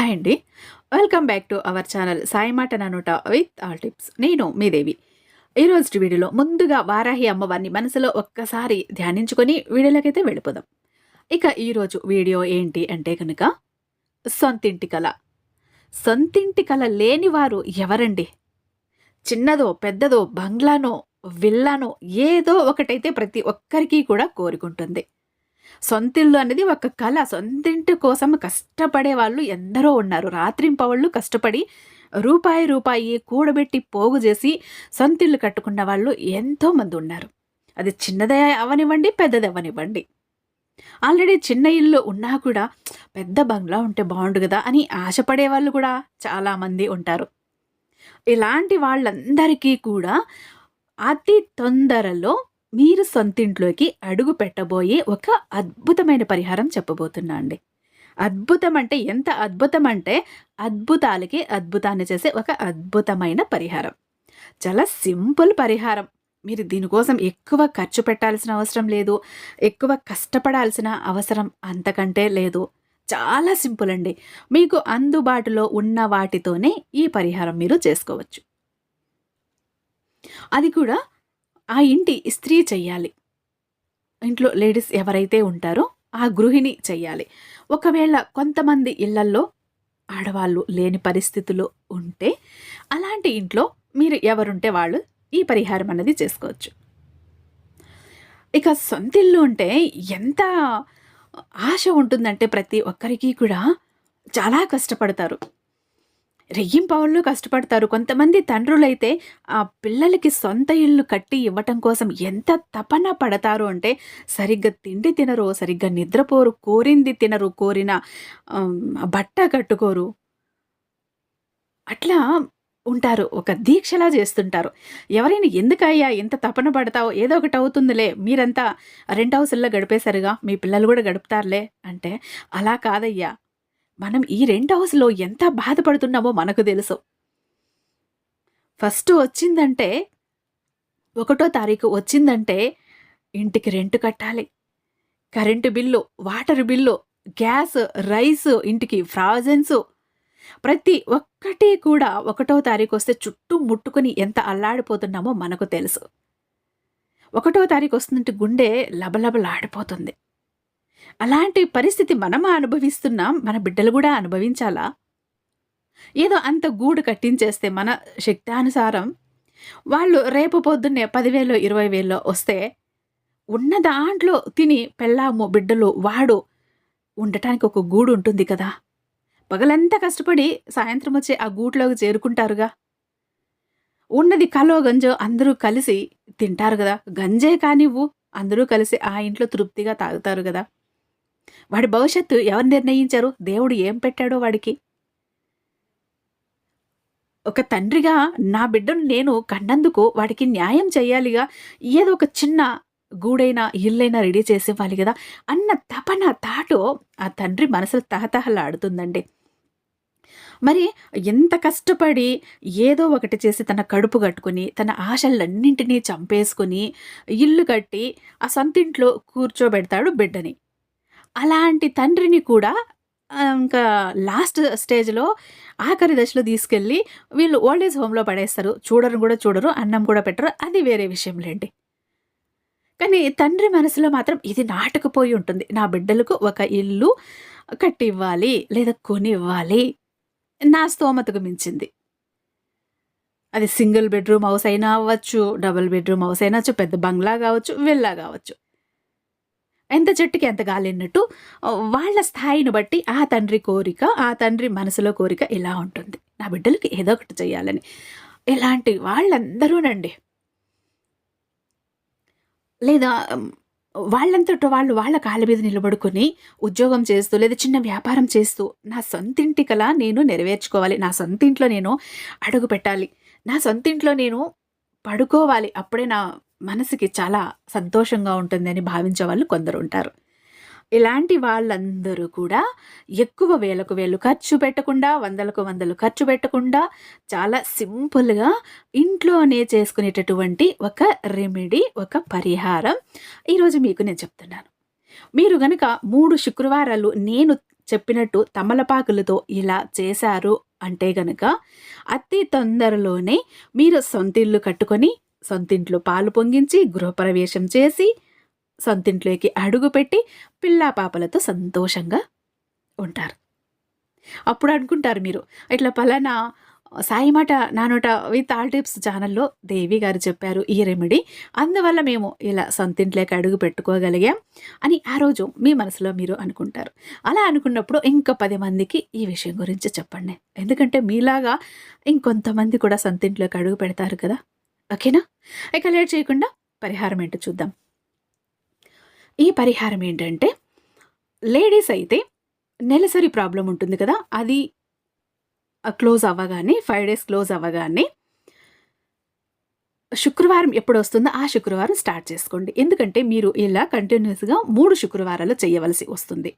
Hi అండి. Welcome back to our channel Sai మాట నానోట విత్ ఆల్ టిప్స్ నేను మీ దేవి. ఈరోజు వీడియోలో ముందుగా వారాహి అమ్మవారిని మనసులో ఒక్కసారి ధ్యానించుకొని వీడియోలోకైతే వెళ్ళిపోదాం. ఇక ఈరోజు వీడియో ఏంటి అంటే కనుక సొంతింటి కళ. సొంతింటి కళ లేనివారు ఎవరండి? చిన్నదో పెద్దదో బంగ్లానో విల్లానో ఏదో ఒకటైతే ప్రతి ఒక్కరికి కూడా కోరుకుంటుంది. సొంతిల్లు అనేది ఒక కళ సొంతింటి కోసం కష్టపడే వాళ్ళు ఎందరో ఉన్నారు. రాత్రింపవళ్ళు కష్టపడి రూపాయి రూపాయి కూడబెట్టి పోగు చేసి సొంతిల్లు కట్టుకున్న వాళ్ళు ఎంతోమంది ఉన్నారు. అది చిన్నదే అవనివ్వండి పెద్దది అవనివ్వండి. ఆల్రెడీ చిన్న ఇల్లు ఉన్నా కూడా పెద్ద బంగ్లా ఉంటే బాగుండు కదా అని ఆశపడే వాళ్ళు కూడా చాలామంది ఉంటారు. ఇలాంటి వాళ్ళందరికీ కూడా అతి తొందరలో మీరు సొంతింట్లోకి అడుగు పెట్టబోయే ఒక అద్భుతమైన పరిహారం చెప్పబోతున్నా అండి. అద్భుతం అంటే ఎంత అద్భుతం అంటే అద్భుతాలకి అద్భుతాన్ని చేసే ఒక అద్భుతమైన పరిహారం. చాలా సింపుల్ పరిహారం. మీరు దీనికోసం ఎక్కువ ఖర్చు పెట్టాల్సిన అవసరం లేదు. ఎక్కువ కష్టపడాల్సిన అవసరం అంతకంటే లేదు. చాలా సింపుల్ అండి. మీకు అందుబాటులో ఉన్న వాటితోనే ఈ పరిహారం మీరు చేసుకోవచ్చు. అది కూడా ఆ ఇంటి స్త్రీ చెయ్యాలి. ఇంట్లో లేడీస్ ఎవరైతే ఉంటారో ఆ గృహిణి చెయ్యాలి. ఒకవేళ కొంతమంది ఇళ్ళల్లో ఆడవాళ్ళు లేని పరిస్థితులు ఉంటే అలాంటి ఇంట్లో మీరు ఎవరుంటే వాళ్ళు ఈ పరిహారం అనేది చేసుకోవచ్చు. ఇక సొంత ఇల్లు అంటే ఎంత ఆశ ఉంటుందంటే ప్రతి ఒక్కరికి కూడా చాలా కష్టపడతారు. రెయ్యింపవళ్ళు కష్టపడతారు. కొంతమంది తండ్రులైతే ఆ పిల్లలకి సొంత ఇల్లు కట్టి ఇవ్వటం కోసం ఎంత తపన పడతారు అంటే సరిగ్గా తిండి తినరు సరిగ్గా నిద్రపోరు కోరింది తినరు కోరిన బట్ట కట్టుకోరు. అట్లా ఉంటారు. ఒక దీక్షలా చేస్తుంటారు. ఎవరైనా ఎందుకయ్యా ఎంత తపన పడతావు? ఏదో ఒకటి అవుతుందిలే. మీరంతా రెంట్ హౌస్ల్లో గడిపేశారుగా. మీ పిల్లలు కూడా గడుపుతారులే అంటే అలా కాదయ్యా. మనం ఈ రెంట్ హౌస్లో ఎంత బాధపడుతున్నామో మనకు తెలుసు. ఫస్ట్ వచ్చిందంటే ఒకటో తారీఖు వచ్చిందంటే ఇంటికి రెంట్ కట్టాలి. Current bill water bill gas rice ఇంటికి ఫ్రాజెన్సు. ప్రతి ఒక్కటి కూడా ఒకటో తారీఖు వస్తే చుట్టూ ముట్టుకుని ఎంత అల్లాడిపోతున్నామో మనకు తెలుసు. ఒకటో తారీఖు వస్తుందంటే గుండె లబలబలాడిపోతుంది. అలాంటి పరిస్థితి మనం అనుభవిస్తున్నాం మన బిడ్డలు కూడా అనుభవించాలా? ఏదో అంత గూడు కట్టించేస్తే మన శక్తానుసారం వాళ్ళు రేపు పొద్దున్నే పదివేలు ఇరవై వేల్లో వస్తే ఉన్న దాంట్లో తిని పెళ్ళాము బిడ్డలు వాడు ఉండటానికి ఒక గూడు ఉంటుంది కదా? పగలంతా కష్టపడి సాయంత్రం వచ్చి ఆ గూట్లోకి చేరుకుంటారుగా. ఉన్నది కలో గంజో అందరూ కలిసి తింటారు కదా? గంజే కానివ్వు అందరూ కలిసి ఆ ఇంట్లో తృప్తిగా తాగుతారు కదా? వాడి భవిష్యత్తు ఎవరు నిర్ణయించారు? దేవుడు ఏం పెట్టాడో వాడికి? ఒక తండ్రిగా నా బిడ్డను నేను కన్నందుకు వాడికి న్యాయం చేయాలిగా ఏదో ఒక చిన్న గూడైనా ఇల్లైనా రెడీ చేసేవ్వాలి కదా? అన్న తపన తాటు ఆ తండ్రి మనసులో తహతహలాడుతుందండి. మరి ఎంత కష్టపడి ఏదో ఒకటి చేసి తన కడుపు కట్టుకుని తన ఆశలన్నింటినీ చంపేసుకుని ఇల్లు కట్టి ఆ సొంతింట్లో కూర్చోబెడతాడు బిడ్డని. అలాంటి తండ్రిని కూడా ఇంకా లాస్ట్ స్టేజ్లో ఆఖరి దశలో తీసుకెళ్ళి వీళ్ళు ఓల్డ్ ఏజ్ హోమ్లో పడేస్తారు. చూడరు కూడా చూడరు అన్నం కూడా పెట్టరు. అది వేరే విషయం లేండి. కానీ తండ్రి మనసులో మాత్రం ఇది నాటుకుపోయి ఉంటుంది. నా బిడ్డలకు ఒక ఇల్లు కట్టి ఇవ్వాలి లేదా కొని ఇవ్వాలి నా స్తోమతకు మించింది. అది సింగిల్ బెడ్రూమ్ హౌస్ అయినా అవ్వచ్చు డబుల్ బెడ్రూమ్ హౌస్ అయినా పెద్ద బంగ్లా కావచ్చు విల్లా కావచ్చు. ఎంత చెట్టుకి ఎంత గాలిన్నట్టు వాళ్ళ స్థాయిని బట్టి ఆ తండ్రి కోరిక ఆ తండ్రి మనసులో కోరిక ఇలా ఉంటుంది. నా బిడ్డలకి ఏదో ఒకటి చేయాలని ఇలాంటి వాళ్ళందరూనండి. లేదా వాళ్ళంతట వాళ్ళు వాళ్ళ కాళ్ళ మీద నిలబడుకొని ఉద్యోగం చేస్తూ లేదా చిన్న వ్యాపారం చేస్తూ నా సొంతింటి కల నేను నెరవేర్చుకోవాలి. నా సొంతింట్లో నేను అడుగు పెట్టాలి. నా సొంతింట్లో నేను పడుకోవాలి. అప్పుడే నా మనసుకి చాలా సంతోషంగా ఉంటుందని భావించే వాళ్ళు కొందరు ఉంటారు. ఇలాంటి వాళ్ళందరూ కూడా ఎక్కువ వేలకు వేలు ఖర్చు పెట్టకుండా వందలకు వందలు ఖర్చు పెట్టకుండా చాలా సింపుల్గా ఇంట్లోనే చేసుకునేటటువంటి ఒక రెమెడీ ఒక పరిహారం ఈరోజు మీకు నేను చెప్తున్నాను. మీరు గనక మూడు శుక్రవారాలు నేను చెప్పినట్టు తమలపాకులతో ఇలా చేశారు అంటే గనక అతి తొందరలోనే మీరు సొంతిల్లు కట్టుకొని సొంతింట్లో పాలు పొంగించి గృహప్రవేశం చేసి సొంతింట్లోకి అడుగుపెట్టి పిల్లా పాపలతో సంతోషంగా ఉంటారు. అప్పుడు అనుకుంటారు మీరు ఇట్లా పలానా సాయిమాట నానోట విత్ ఆల్ టిప్స్ ఛానల్లో దేవి గారు చెప్పారు ఈ రెమెడీ అందువల్ల మేము ఇలా సొంతింట్లోకి అడుగు పెట్టుకోగలిగాం అని ఆ రోజు మీ మనసులో మీరు అనుకుంటారు. అలా అనుకున్నప్పుడు ఇంకా పది మందికి ఈ విషయం గురించి చెప్పండి. ఎందుకంటే మీలాగా ఇంకొంతమంది కూడా సొంతింట్లోకి అడుగు పెడతారు కదా. ఓకేనా? ఇక లేట్ చేయకుండా పరిహారం ఏంటో చూద్దాం. ఈ పరిహారం ఏంటంటే లేడీస్ అయితే నెలసరి ప్రాబ్లం ఉంటుంది కదా అది క్లోజ్ అవ్వగానే ఫైవ్ డేస్ క్లోజ్ అవ్వగానే శుక్రవారం ఎప్పుడు వస్తుందో ఆ శుక్రవారం స్టార్ట్ చేసుకోండి. ఎందుకంటే మీరు ఇలా కంటిన్యూస్గా మూడు శుక్రవారాలు చేయవలసి వస్తుంది.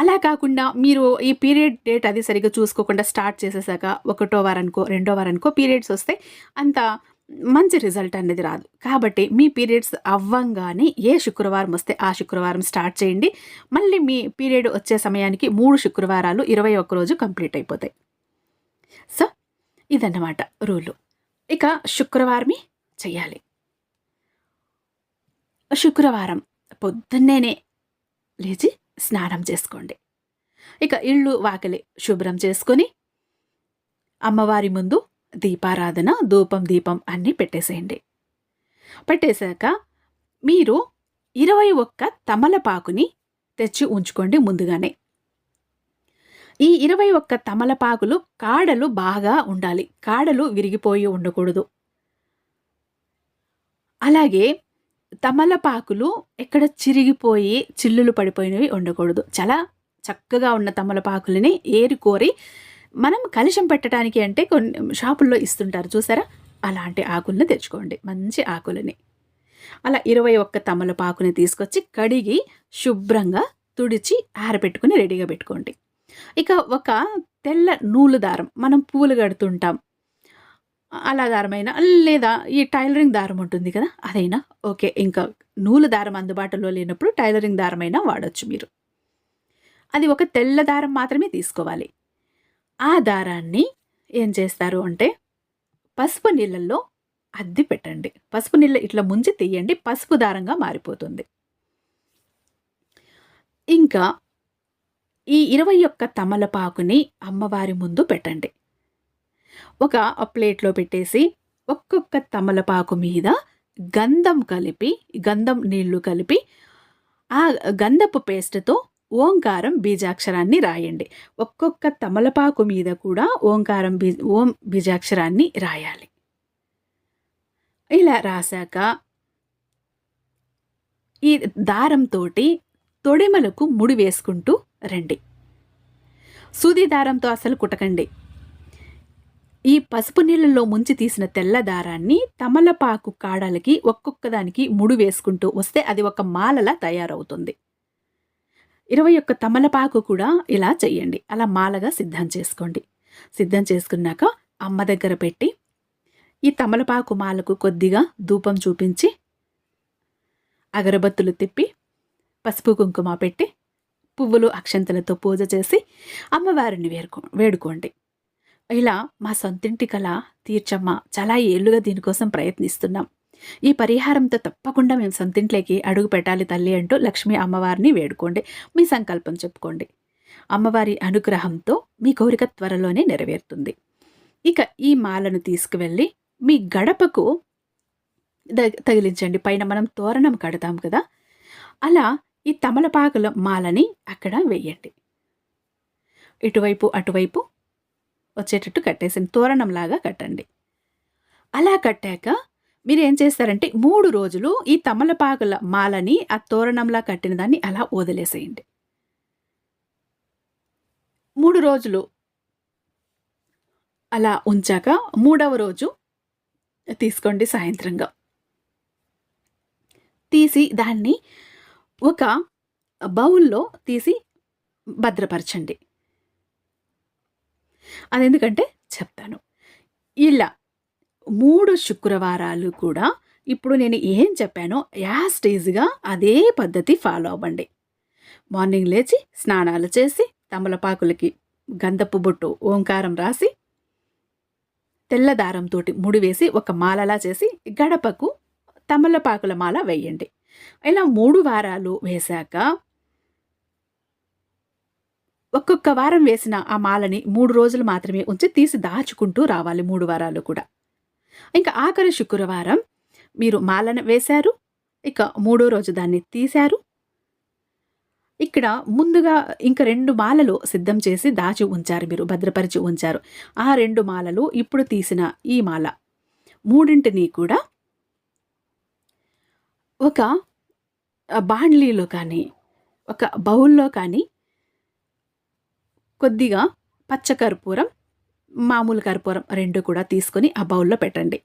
అలా కాకుండా మీరు ఈ పీరియడ్ డేట్ అది సరిగ్గా చూసుకోకుండా స్టార్ట్ చేసేసాక ఒకటో వారానికో రెండో వారానికో పీరియడ్స్ వస్తే అంత మంచి రిజల్ట్ అనేది రాదు. కాబట్టి మీ పీరియడ్స్ అవ్వంగానే ఏ శుక్రవారం వస్తే ఆ శుక్రవారం స్టార్ట్ చేయండి. మళ్ళీ మీ పీరియడ్ వచ్చే సమయానికి మూడు శుక్రవారాలు ఇరవై ఒక్క రోజు కంప్లీట్ అయిపోతాయి. సో ఇదన్నమాట రూలు. ఇక శుక్రవారమే చేయాలి. శుక్రవారం పొద్దున్నేనే లేచి స్నానం చేసుకోండి. ఇక ఇళ్ళు వాకిలి శుభ్రం చేసుకొని అమ్మవారి ముందు దీపారాధన ధూపం దీపం అన్నీ పెట్టేసేయండి. పెట్టేశాక మీరు ఇరవై ఒక్క తమలపాకుని తెచ్చి ఉంచుకోండి ముందుగానే. ఈ ఇరవై ఒక్క తమలపాకులు కాడలు బాగా ఉండాలి. కాడలు విరిగిపోయి ఉండకూడదు. అలాగే తమలపాకులు ఎక్కడ చిరిగిపోయి చిల్లులు పడిపోయినవి ఉండకూడదు చాలా చక్కగా ఉన్న తమలపాకులని ఏరుకోరి మనం కలుషం పెట్టడానికి అంటే కొన్ని షాపుల్లో ఇస్తుంటారు. చూసారా? అలాంటి ఆకుల్ని తెచ్చుకోండి. మంచి ఆకులని. అలా ఇరవై ఒక్క తమలపాకుని తీసుకొచ్చి కడిగి శుభ్రంగా తుడిచి ఆరబెట్టుకుని రెడీగా పెట్టుకోండి. ఇక ఒక తెల్ల నూలు దారం మనం పూలు కడుతుంటాం. అలా దారమైనా లేదా ఈ టైలరింగ్ దారం ఉంటుంది కదా అదైనా ఓకే. ఇంకా నూలు దారం అందుబాటులో లేనప్పుడు టైలరింగ్ దారమైనా వాడచ్చు మీరు. అది ఒక తెల్ల దారం మాత్రమే తీసుకోవాలి. ఆ దారాన్ని ఏం చేస్తారు అంటే పసుపు నీళ్ళల్లో అద్ది పెట్టండి. పసుపు నీళ్ళ ఇట్లా ముంచి తీయండి పసుపు దారంగా మారిపోతుంది. ఇంకా ఈ ఇరవై ఒక్క తమలపాకుని అమ్మవారి ముందు పెట్టండి. ఒక ప్లేట్లో పెట్టేసి ఒక్కొక్క తమలపాకు మీద గంధం కలిపి గంధం నీళ్ళు కలిపి ఆ గంధపు పేస్ట్తో ఓంకారం బీజాక్షరాన్ని రాయండి. ఒక్కొక్క తమలపాకు మీద కూడా ఓంకారం బీ ఓం బీజాక్షరాన్ని రాయాలి. ఇలా రాశాక ఈ దారంతో తొడిమలకు ముడి వేసుకుంటూ రండి. సూది దారంతో అసలు కుటకండి. ఈ పసుపు నీళ్ళలో ముంచి తీసిన తెల్ల దారాన్ని తమలపాకు కాడలకి ఒక్కొక్క దానికి ముడి వేసుకుంటూ వస్తే అది ఒక మాలలా తయారవుతుంది. ఇరవై ఒక్క తమలపాకు కూడా ఇలా చేయండి అలా మాలగా సిద్ధం చేసుకోండి. సిద్ధం చేసుకున్నాక అమ్మ దగ్గర పెట్టి ఈ తమలపాకు మాలకు కొద్దిగా ధూపం చూపించి అగరబత్తులు తిప్పి పసుపు కుంకుమ పెట్టి పువ్వులు అక్షంతలతో పూజ చేసి అమ్మవారిని వేరుకో వేడుకోండి. ఇలా మా సొంతింటి కళ తీర్చమ్మ చాలా ఏళ్ళుగా దీనికోసం ప్రయత్నిస్తున్నాం. ఈ పరిహారంతో తప్పకుండా మేము సొంతింట్లోకి అడుగు పెట్టాలి తల్లి అంటూ లక్ష్మీ అమ్మవారిని వేడుకోండి. మీ సంకల్పం చెప్పుకోండి. అమ్మవారి అనుగ్రహంతో మీ కోరిక త్వరలోనే నెరవేరుతుంది. ఇక ఈ మాలను తీసుకువెళ్ళి మీ గడపకు తగిలించండి. పైన మనం తోరణం కడతాం కదా? అలా ఈ తమలపాకుల మాలని అక్కడ వెయ్యండి ఇటువైపు అటువైపు వచ్చేటట్టు కట్టేసింది. తోరణంలాగా కట్టండి. అలా కట్టాక మీరు ఏం చేస్తారంటే మూడు రోజులు ఈ తమలపాకుల మాలని ఆ తోరణంలా కట్టిన దాన్ని అలా వదిలేసేయండి. మూడు రోజులు అలా ఉంచాక మూడవ రోజు తీసుకోండి సాయంత్రంగా. తీసి దాన్ని ఒక బౌల్లో తీసి భద్రపరచండి. అది ఎందుకంటే చెప్తాను. ఇలా మూడు శుక్రవారాలు కూడా ఇప్పుడు నేను ఏం చెప్పానో యాస్టేజ్గా అదే పద్ధతి ఫాలో అవ్వండి. మార్నింగ్ లేచి స్నానాలు చేసి తమలపాకులకి గంధపు బొట్టు ఓంకారం రాసి తెల్ల దారంతోటి ముడివేసి ఒక మాలలా చేసి గడపకు తమలపాకుల మాల వేయండి. ఇలా మూడు వారాలు వేశాక ఒక్కొక్క వారం వేసిన ఆ మాలని మూడు రోజులు మాత్రమే ఉంచి తీసి దాచుకుంటూ రావాలి మూడు వారాలు కూడా. ఇంకా ఆఖరి శుక్రవారం మీరు మాలను వేశారు ఇక మూడో రోజు దాన్ని తీశారు. ఇక్కడ ముందుగా ఇంకా రెండు మాలలు సిద్ధం చేసి దాచి ఉంచారు మీరు భద్రపరిచి ఉంచారు. ఆ రెండు మాలలు ఇప్పుడు తీసిన ఈ మాల మూడింటిని కూడా ఒక బాండ్లీలో కానీ ఒక బౌల్లో కానీ కొద్దిగా పచ్చ కర్పూరం మామూలు కర్పూరం రెండు కూడా తీసుకొని ఆ బౌల్లో పెట్టండి.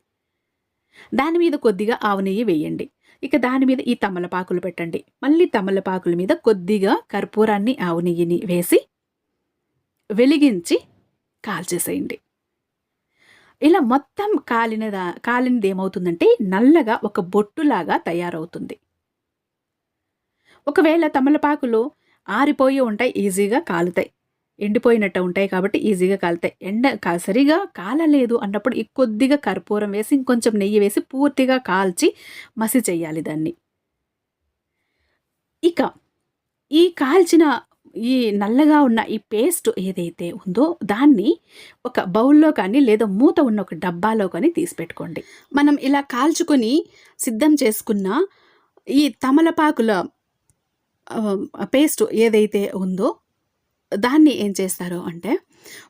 దాని మీద కొద్దిగా ఆవు నెయ్యి వేయండి. ఇక దాని మీద ఈ తమలపాకులు పెట్టండి. మళ్ళీ తమలపాకుల మీద కొద్దిగా కర్పూరాన్ని ఆవు నెయ్యిని వేసి వెలిగించి కాల్చేసేయండి. ఇలా మొత్తం కాలినదా కాలినది ఏమవుతుందంటే నల్లగా ఒక బొట్టులాగా తయారవుతుంది. ఒకవేళ తమలపాకులు ఆరిపోయి ఉంటాయి ఈజీగా కాలుతాయి. ఎండిపోయినట్టు ఉంటాయి కాబట్టి ఈజీగా కాలుతాయి. ఎండ కా- సరిగా కాలలేదు అన్నప్పుడు కొద్దిగా కర్పూరం వేసి ఇంకొంచెం నెయ్యి వేసి పూర్తిగా కాల్చి మసి చెయ్యాలి దాన్ని. ఇక ఈ కాల్చిన ఈ నల్లగా ఉన్న ఈ పేస్ట్ ఏదైతే ఉందో దాన్ని ఒక బౌల్లో కానీ లేదా మూత ఉన్న ఒక డబ్బాలో కానీ తీసి పెట్టుకోండి మనం ఇలా కాల్చుకొని సిద్ధం చేసుకున్న ఈ తమలపాకుల పేస్ట్ ఏదైతే ఉందో దాన్ని ఏం చేస్తారు అంటే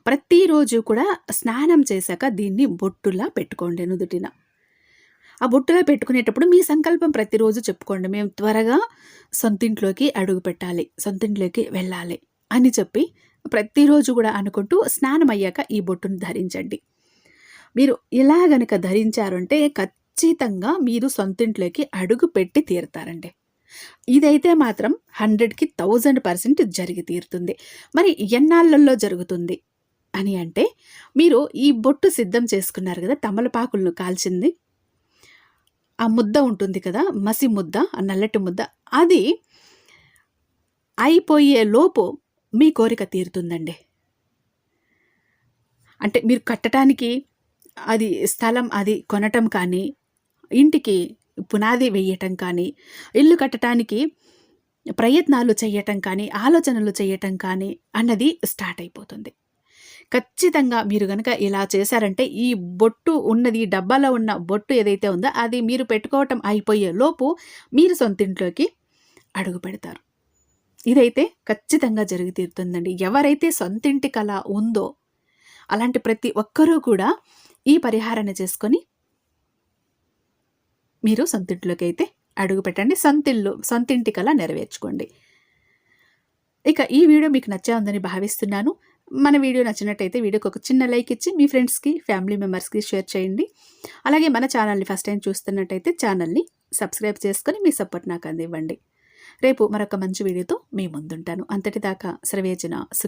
ప్రతిరోజు కూడా స్నానం చేశాక దీన్ని బొట్టులా పెట్టుకోండి నుదుటిన. ఆ బొట్టులా పెట్టుకునేటప్పుడు మీ సంకల్పం ప్రతిరోజు చెప్పుకోండి. మేము త్వరగా సొంతింట్లోకి అడుగు పెట్టాలి సొంతింట్లోకి వెళ్ళాలి అని చెప్పి ప్రతిరోజు కూడా అనుకుంటూ స్నానం అయ్యాక ఈ బొట్టును ధరించండి. మీరు ఇలా గనక ధరించారంటే ఖచ్చితంగా మీరు సొంతింట్లోకి అడుగు పెట్టి తీరుతారండి. ఇదైతే మాత్రం హండ్రెడ్కి థౌజండ్ పర్సెంట్ జరిగి తీరుతుంది. మరి ఎన్నాళ్ళల్లో జరుగుతుంది అని అంటే మీరు ఈ బొట్టు సిద్ధం చేసుకున్నారు కదా తమలపాకులను కాల్చింది. ఆ ముద్ద ఉంటుంది కదా మసి ముద్ద ఆ నల్లటి ముద్ద అది అయిపోయే లోపు మీ కోరిక తీరుతుందండి. అంటే మీరు కట్టడానికి అది స్థలం అది కొనటం కానీ ఇంటికి పునాది వేయటం కానీ ఇల్లు కట్టడానికి ప్రయత్నాలు చేయటం కానీ ఆలోచనలు చేయటం కానీ అన్నది స్టార్ట్ అయిపోతుంది. ఖచ్చితంగా మీరు కనుక ఇలా చేశారంటే ఈ బొట్టు ఉన్నది డబ్బాలో ఉన్న బొట్టు ఏదైతే ఉందో అది మీరు పెట్టుకోవటం అయిపోయే లోపు మీరు సొంతింట్లోకి అడుగు పెడతారు. ఇదైతే ఖచ్చితంగా జరిగి తీరుతుందండి. ఎవరైతే సొంతింటి కళ ఉందో అలాంటి ప్రతి ఒక్కరూ కూడా ఈ పరిహారాన్ని చేసుకొని మీరు సొంతింట్లోకి అయితే అడుగు పెట్టండి. సొంతిల్లు సొంతింటి కళ నెరవేర్చుకోండి. ఇక ఈ వీడియో మీకు నచ్చే ఉందని భావిస్తున్నాను. మన వీడియో నచ్చినట్టయితే వీడియోకి ఒక చిన్న లైక్ ఇచ్చి మీ ఫ్రెండ్స్కి ఫ్యామిలీ మెంబర్స్కి షేర్ చేయండి. అలాగే మన ఛానల్ని ఫస్ట్ టైం చూస్తున్నట్టయితే ఛానల్ని సబ్స్క్రైబ్ చేసుకొని మీ సపోర్ట్ నాకు అందివ్వండి. రేపు మరొక మంచి వీడియోతో మీ ముందుంటాను. అంతటిదాకా సర్వేచన